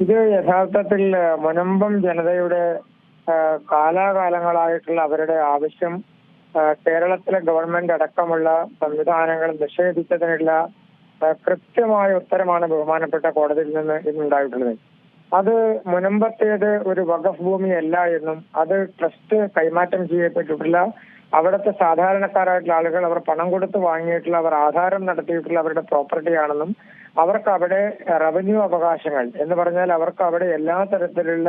ഇത് യഥാർത്ഥത്തിൽ മുനമ്പം ജനതയുടെ കാലാകാലങ്ങളായിട്ടുള്ള അവരുടെ ആവശ്യം കേരളത്തിലെ ഗവൺമെന്റ് അടക്കമുള്ള സംവിധാനങ്ങൾ നിഷേധിച്ചതിനുള്ള കൃത്യമായ ഉത്തരമാണ് ബഹുമാനപ്പെട്ട കോടതിയിൽ നിന്ന് ഇന്നുണ്ടായിട്ടുള്ളത് അത് മുനമ്പത്തേത് ഒരു വഖഫ് ഭൂമിയല്ല എന്നും അത് ട്രസ്റ്റ് കൈമാറ്റം ചെയ്യപ്പെട്ടിട്ടില്ല അവിടുത്തെ സാധാരണക്കാരായിട്ടുള്ള ആളുകൾ അവർ പണം കൊടുത്ത് വാങ്ങിയിട്ടുള്ള അവർ ആധാരം നടത്തിയിട്ടുള്ള അവരുടെ പ്രോപ്പർട്ടി ആണെന്നും അവർക്ക് അവിടെ റവന്യൂ അവകാശങ്ങൾ. എന്ന് പറഞ്ഞാൽ അവർക്ക് അവിടെ എല്ലാ തരത്തിലുള്ള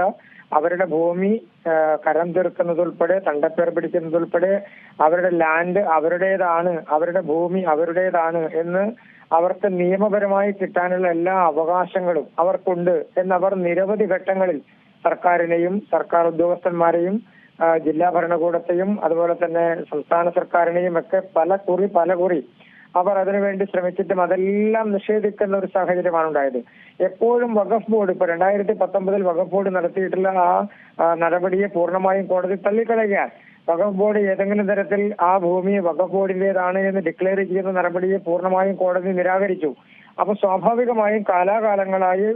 അവരുടെ ഭൂമി കരം തീർക്കുന്നതുൾപ്പെടെ തണ്ടപ്പേർ പിടിക്കുന്നതുൾപ്പെടെ അവരുടെ ലാൻഡ് അവരുടേതാണ് അവരുടെ ഭൂമി അവരുടേതാണ് എന്ന് അവർക്ക് നിയമപരമായി കിട്ടാനുള്ള എല്ലാ അവകാശങ്ങളും അവർക്കുണ്ട് എന്നവർ നിരവധി ഘട്ടങ്ങളിൽ സർക്കാരിനെയും സർക്കാർ ഉദ്യോഗസ്ഥന്മാരെയും ജില്ലാ ഭരണകൂടത്തെയും അതുപോലെ തന്നെ സംസ്ഥാന സർക്കാരിനെയും ഒക്കെ പല കുറി പല കുറി അവർ അതിനുവേണ്ടി ശ്രമിച്ചിട്ടും അതെല്ലാം നിഷേധിക്കുന്ന ഒരു സാഹചര്യമാണ് ഉണ്ടായത്. എപ്പോഴും വഖഫ് ബോർഡ് ഇപ്പൊ രണ്ടായിരത്തി പത്തൊമ്പതിൽ വഖഫ് ബോർഡ് നടത്തിയിട്ടുള്ള ആ നടപടിയെ പൂർണമായും കോടതി തള്ളിക്കളയുകയാണ്. വഖഫ് ബോർഡ് ഏതെങ്കിലും തരത്തിൽ ആ ഭൂമി വഖഫ് ബോർഡിന്റേതാണ് എന്ന് ഡിക്ലെയർ ചെയ്യുന്ന നടപടിയെ പൂർണമായും കോടതി നിരാകരിച്ചു. അപ്പൊ സ്വാഭാവികമായും കാലാകാലങ്ങളായി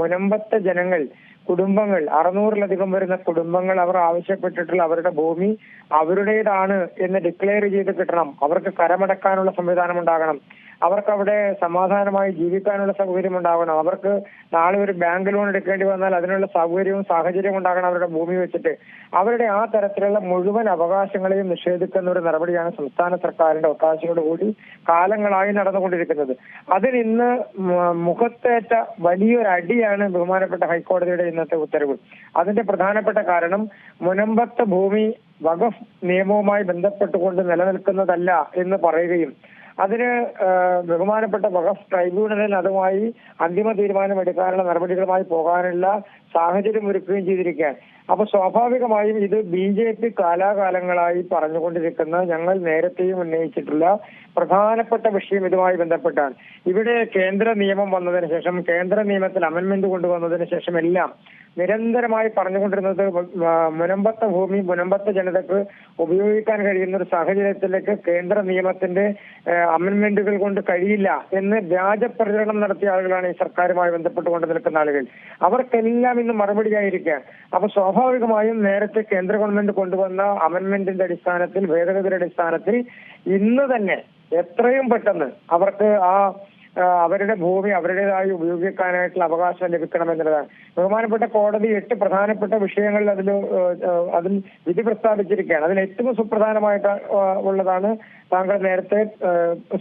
മുനമ്പത്തെ ജനങ്ങൾ കുടുംബങ്ങൾ അറുന്നൂറിലധികം വരുന്ന കുടുംബങ്ങൾ അവർ ആവശ്യപ്പെട്ടിട്ടുള്ള അവരുടെ ഭൂമി അവരുടേതാണ് എന്ന് ഡിക്ലെയർ ചെയ്ത് കിട്ടണം. അവർക്ക് കരമടക്കാനുള്ള സംവിധാനം ഉണ്ടാകണം. അവർക്ക് അവിടെ സമാധാനമായി ജീവിക്കാനുള്ള സൗകര്യം ഉണ്ടാകണം അവർക്ക് നാളെ ഒരു ബാങ്ക് ലോൺ എടുക്കേണ്ടി വന്നാൽ അതിനുള്ള സൗകര്യവും സാഹചര്യവും ഉണ്ടാകണം അവരുടെ ഭൂമി വെച്ചിട്ട്. അവരുടെ ആ തരത്തിലുള്ള മുഴുവൻ അവകാശങ്ങളെയും നിഷേധിക്കുന്ന ഒരു നടപടിയാണ് സംസ്ഥാന സർക്കാരിന്റെ ഒത്താശയോടുകൂടി കാലങ്ങളായി നടന്നുകൊണ്ടിരിക്കുന്നത്. അതിന് ഇന്ന് മുഖത്തേറ്റ വലിയൊരു അടിയാണ് ബഹുമാനപ്പെട്ട ഹൈക്കോടതിയുടെ ഇന്നത്തെ ഉത്തരവ്. അതിന്റെ പ്രധാനപ്പെട്ട കാരണം മുനമ്പത്തെ ഭൂമി വഖഫ് നിയമവുമായി ബന്ധപ്പെട്ടുകൊണ്ട് നിലനിൽക്കുന്നതല്ല എന്ന് പറയുകയും അതിന് ബഹുമാനപ്പെട്ട വഖഫ് ട്രൈബ്യൂണലിൽ അതുമായി അന്തിമ തീരുമാനം എടുക്കാനുള്ള നടപടികളുമായി പോകാനുള്ള സാഹചര്യം ഒരുക്കുകയും ചെയ്തിരിക്കുകയാണ്. അപ്പൊ സ്വാഭാവികമായും ഇത് ബി ജെ പി കാലാകാലങ്ങളായി പറഞ്ഞുകൊണ്ടിരിക്കുന്ന ഞങ്ങൾ നേരത്തെയും ഉന്നയിച്ചിട്ടുള്ള പ്രധാനപ്പെട്ട വിഷയം ഇതുമായി ബന്ധപ്പെട്ടാണ്. ഇവിടെ കേന്ദ്ര നിയമം വന്നതിന് ശേഷം കേന്ദ്ര നിയമത്തിൽ അമെന്മെന്റ് കൊണ്ടുവന്നതിന് ശേഷം എല്ലാം നിരന്തരമായി പറഞ്ഞുകൊണ്ടിരുന്നത് മുനമ്പത്ത ഭൂമി മുനമ്പത്ത ജനതക്ക് ഉപയോഗിക്കാൻ കഴിയുന്ന ഒരു സാഹചര്യത്തിലേക്ക് കേന്ദ്ര നിയമത്തിന്റെ അമെന്മെന്റുകൾ കൊണ്ട് കഴിയില്ല എന്ന് വ്യാജ പ്രചരണം നടത്തിയ ആളുകളാണ് ഈ സർക്കാരുമായി ബന്ധപ്പെട്ടുകൊണ്ട് നിൽക്കുന്ന ആളുകൾ. അവർക്കെല്ലാം ഇന്ന് മറുപടിയായിരിക്കുകയാണ് അപ്പൊ സ്വാഭാവികമായും നേരത്തെ കേന്ദ്ര ഗവൺമെന്റ് കൊണ്ടുവന്ന അമെന്മെന്റിന്റെ അടിസ്ഥാനത്തിൽ ഭേദഗതിയുടെ അടിസ്ഥാനത്തിൽ ഇന്ന് തന്നെ എത്രയും പെട്ടെന്ന് അവർക്ക് ആ, അവരുടെ ഭൂമി അവരുടേതായി ഉപയോഗിക്കാനായിട്ടുള്ള അവകാശം ലഭിക്കണം എന്നുള്ളതാണ് ബഹുമാനപ്പെട്ട കോടതി എട്ട് പ്രധാനപ്പെട്ട വിഷയങ്ങളിൽ അതിൽ അതിൽ വിധി പ്രസ്താവിച്ചിരിക്കുകയാണ്. അതിൽ ഏറ്റവും സുപ്രധാനമായിട്ട് ഉള്ളതാണ് താങ്കൾ നേരത്തെ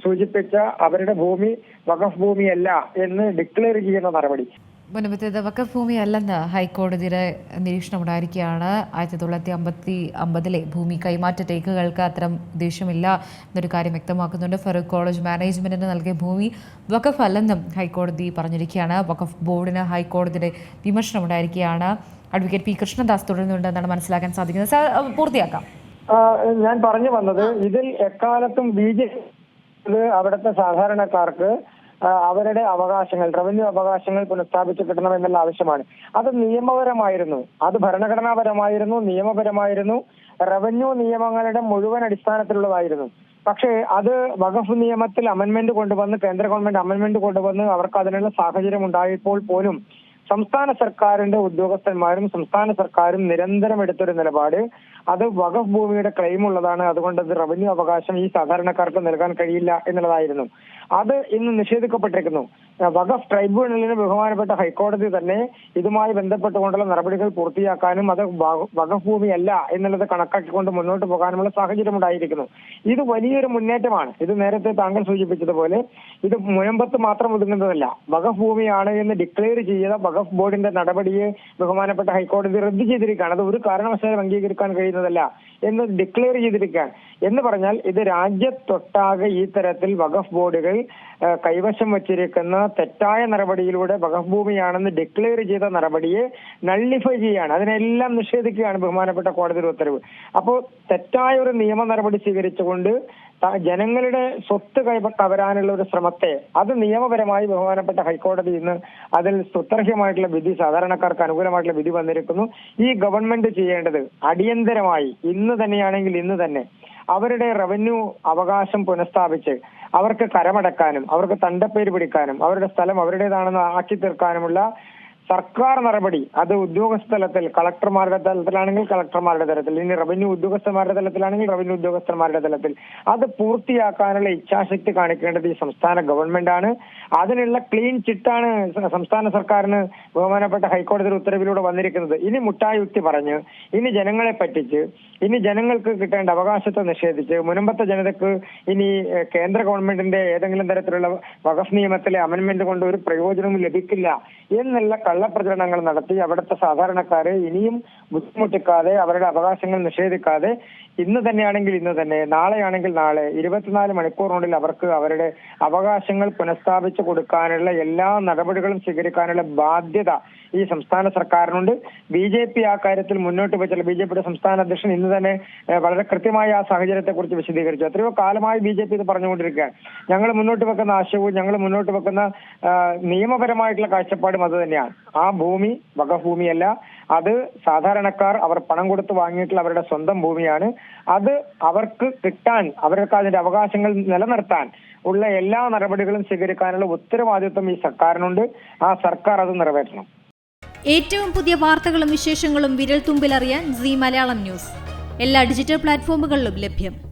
സൂചിപ്പിച്ച അവരുടെ ഭൂമി വഖഫ് ഭൂമിയല്ല എന്ന് ഡിക്ലെയർ ചെയ്യുന്ന നടപടി. മുൻപത്തേത് വക്കഫ് ഭൂമി അല്ലെന്ന് ഹൈക്കോടതിയുടെ നിരീക്ഷണം ഉണ്ടായിരിക്കുകയാണ്. ആയിരത്തി തൊള്ളായിരത്തി അമ്പത്തി അമ്പതിലെ ഭൂമി കൈമാറ്റ രേഖകൾക്ക് അത്തരം ഉദ്ദേശമില്ല എന്നൊരു കാര്യം വ്യക്തമാക്കുന്നുണ്ട്. ഫറൂഖ് കോളേജ് മാനേജ്മെന്റിന് നൽകിയ ഭൂമി വഖഫ് അല്ലെന്നും ഹൈക്കോടതി പറഞ്ഞിരിക്കുകയാണ്. വഖഫ് ബോർഡിന് ഹൈക്കോടതിയുടെ വിമർശനം ഉണ്ടായിരിക്കുകയാണ്. അഡ്വക്കേറ്റ് പി കൃഷ്ണദാസ് തുടരുന്നുണ്ടെന്നാണ് മനസ്സിലാക്കാൻ സാധിക്കുന്നത്. സാർ പൂർത്തിയാക്കാം. ഞാൻ പറഞ്ഞു വന്നത് ഇതിൽ എക്കാലത്തും ബി ജെ അവിടുത്തെ സാധാരണക്കാർക്ക് അവരുടെ അവകാശങ്ങൾ റവന്യൂ അവകാശങ്ങൾ പുനഃസ്ഥാപിച്ചു കിട്ടണം എന്നുള്ള ആവശ്യമാണ്. അത് നിയമപരമായിരുന്നു. അത് ഭരണഘടനാപരമായിരുന്നു നിയമപരമായിരുന്നു. റവന്യൂ നിയമങ്ങളുടെ മുഴുവൻ അടിസ്ഥാനത്തിലുള്ളതായിരുന്നു. പക്ഷേ അത് വഖഫ് നിയമത്തിൽ അമെന്മെന്റ് കൊണ്ടുവന്ന് കേന്ദ്ര ഗവൺമെന്റ് അമെന്മെന്റ് കൊണ്ടുവന്ന് അവർക്ക് അതിനുള്ള സാഹചര്യം ഉണ്ടായപ്പോൾ പോലും സംസ്ഥാന സർക്കാരിന്റെ ഉദ്യോഗസ്ഥന്മാരും സംസ്ഥാന സർക്കാരും നിരന്തരം എടുത്തൊരു നിലപാട്. അത് വഖഫ് ഭൂമിയുടെ ക്ലെയിം ഉള്ളതാണ്. അതുകൊണ്ട് അത് റവന്യൂ അവകാശം ഈ സാധാരണക്കാർക്ക് നൽകാൻ കഴിയില്ല എന്നുള്ളതായിരുന്നു. അത് ഇന്ന് നിഷേധിക്കപ്പെട്ടിരിക്കുന്നു. വഖഫ് ട്രൈബ്യൂണലിന് ബഹുമാനപ്പെട്ട ഹൈക്കോടതി തന്നെ ഇതുമായി ബന്ധപ്പെട്ടുകൊണ്ടുള്ള നടപടികൾ പൂർത്തിയാക്കാനും അത് വഖഫ് ഭൂമിയല്ല എന്നുള്ളത് കണക്കാക്കിക്കൊണ്ട് മുന്നോട്ട് പോകാനുമുള്ള സാഹചര്യം ഉണ്ടായിരിക്കുന്നു. ഇത് വലിയൊരു മുന്നേറ്റമാണ്. ഇത് നേരത്തെ താങ്കൾ സൂചിപ്പിച്ചതുപോലെ ഇത് മുനമ്പത്ത് മാത്രം ഒതുങ്ങുന്നതല്ല. വഖഫ് ഭൂമിയാണ് എന്ന് ഡിക്ലെയർ ചെയ്ത വഖഫ് ബോർഡിന്റെ നടപടിയെ ബഹുമാനപ്പെട്ട ഹൈക്കോടതി റദ്ദു ചെയ്തിരിക്കുകയാണ്. അത് ഒരു കാരണവശാലും അംഗീകരിക്കാൻ കഴിയുന്നതല്ല. എന്ന് ഡിക്ലെയർ ചെയ്തിരിക്കുകയാണ്. എന്ന് പറഞ്ഞാൽ ഇത് രാജ്യത്തൊട്ടാകെ ഈ തരത്തിൽ വഖഫ് ബോർഡുകൾ കൈവശം വച്ചിരിക്കുന്ന തെറ്റായ നടപടിയിലൂടെ വഖഫ് ഭൂമിയാണെന്ന് ഡിക്ലെയർ ചെയ്ത നടപടിയെ നള്ളിഫൈ ചെയ്യാണ് അതിനെല്ലാം നിഷേധിക്കുകയാണ് ബഹുമാനപ്പെട്ട കോടതിയുടെ ഉത്തരവ്. അപ്പോൾ തെറ്റായ ഒരു നിയമ നടപടി സ്വീകരിച്ചുകൊണ്ട് ജനങ്ങളുടെ സ്വത്ത് കവരാനുള്ള ഒരു ശ്രമത്തെ അത് നിയമപരമായി ബഹുമാനപ്പെട്ട ഹൈക്കോടതി ഇന്ന് അതിൽ സുത്രഹ്യമായിട്ടുള്ള വിധി സാധാരണക്കാർക്ക് അനുകൂലമായിട്ടുള്ള വിധി വന്നിരിക്കുന്നു. ഈ ഗവൺമെന്റ് ചെയ്യേണ്ടത് അടിയന്തരമായി ഇന്ന് തന്നെയാണെങ്കിൽ ഇന്ന് തന്നെ അവരുടെ റവന്യൂ അവകാശം പുനഃസ്ഥാപിച്ച് അവർക്ക് കരമടക്കാനും അവർക്ക് തണ്ടപ്പേര് പിടിക്കാനും അവരുടെ സ്ഥലം അവരുടേതാണെന്ന് ആക്കി തീർക്കാനുമുള്ള സർക്കാർ നടപടി അത് ഉദ്യോഗസ്ഥ തലത്തിൽ കളക്ടർമാരുടെ തലത്തിലാണെങ്കിൽ കളക്ടർമാരുടെ തലത്തിൽ ഇനി റവന്യൂ ഉദ്യോഗസ്ഥന്മാരുടെ തലത്തിലാണെങ്കിൽ റവന്യൂ ഉദ്യോഗസ്ഥന്മാരുടെ തലത്തിൽ. അത് പൂർത്തിയാക്കാനുള്ള ഇച്ഛാശക്തി കാണിക്കേണ്ടത് ഈ സംസ്ഥാന ഗവൺമെന്റ് ആണ്. അതിനുള്ള ക്ലീൻ ചിട്ടാണ് സംസ്ഥാന സർക്കാരിന് ബഹുമാനപ്പെട്ട ഹൈക്കോടതി ഉത്തരവിലൂടെ വന്നിരിക്കുന്നത്. ഇനി മുട്ടായുക്തി പറഞ്ഞ് ഇനി ജനങ്ങളെ പറ്റിച്ച് ഇനി ജനങ്ങൾക്ക് കിട്ടേണ്ട അവകാശത്തെ നിഷേധിച്ച് മുനമ്പത്തെ ജനതക്ക് ഇനി കേന്ദ്ര ഗവൺമെന്റിന്റെ ഏതെങ്കിലും തരത്തിലുള്ള വകഫ് നിയമത്തിലെ അമെന്റ്മെന്റ് കൊണ്ട് ഒരു പ്രയോജനവും ലഭിക്കില്ല എന്നുള്ള കള്ളപ്രചരണങ്ങൾ നടത്തി അവിടുത്തെ സാധാരണക്കാരെ ഇനിയും ബുദ്ധിമുട്ടിക്കാതെ അവരുടെ അവകാശങ്ങൾ നിഷേധിക്കാതെ ഇന്ന് തന്നെയാണെങ്കിൽ ഇന്ന് തന്നെ നാളെയാണെങ്കിൽ നാളെ ഇരുപത്തിനാല് മണിക്കൂറിനുള്ളിൽ അവർക്ക് അവരുടെ അവകാശങ്ങൾ പുനഃസ്ഥാപിച്ചു കൊടുക്കാനുള്ള എല്ലാ നടപടികളും സ്വീകരിക്കാനുള്ള ബാധ്യത ഈ സംസ്ഥാന സർക്കാരിനുണ്ട്. ബി ജെ പി ആ കാര്യത്തിൽ മുന്നോട്ട് വെച്ചാൽ ബി ജെ പിയുടെ സംസ്ഥാന അധ്യക്ഷൻ ഇന്ന് തന്നെ വളരെ കൃത്യമായി ആ സാഹചര്യത്തെ കുറിച്ച് വിശദീകരിച്ചു. എത്രയോ കാലമായി ബി ജെ പി ഇത് പറഞ്ഞുകൊണ്ടിരിക്കുകയാണ്. ഞങ്ങൾ മുന്നോട്ട് വെക്കുന്ന ആശയവും ഞങ്ങൾ മുന്നോട്ട് വെക്കുന്ന നിയമപരമായിട്ടുള്ള കാഴ്ചപ്പാടും അത് തന്നെയാണ്. ആ ഭൂമി വകഭൂമിയല്ല ഭൂമിയല്ല. അത് സാധാരണക്കാർ അവർ പണം കൊടുത്ത് വാങ്ങിയിട്ടുള്ള അവരുടെ സ്വന്തം ഭൂമിയാണ്. അത് അവർക്ക് കിട്ടാൻ അവർക്ക് അതിന്റെ അവകാശങ്ങൾ നിലനിർത്താൻ ഉള്ള എല്ലാ നടപടികളും സ്വീകരിക്കാനുള്ള ഉത്തരവാദിത്വം ഈ സർക്കാരിനുണ്ട്. ആ സർക്കാർ അത് നിറവേറ്റണം. ഏറ്റവും പുതിയ വാർത്തകളും വിശേഷങ്ങളും വിരൽ തുമ്പിലറിയാൻ സി മലയാളം ന്യൂസ്. എല്ലാ ഡിജിറ്റൽ പ്ലാറ്റ്ഫോമുകളിലും ലഭ്യം.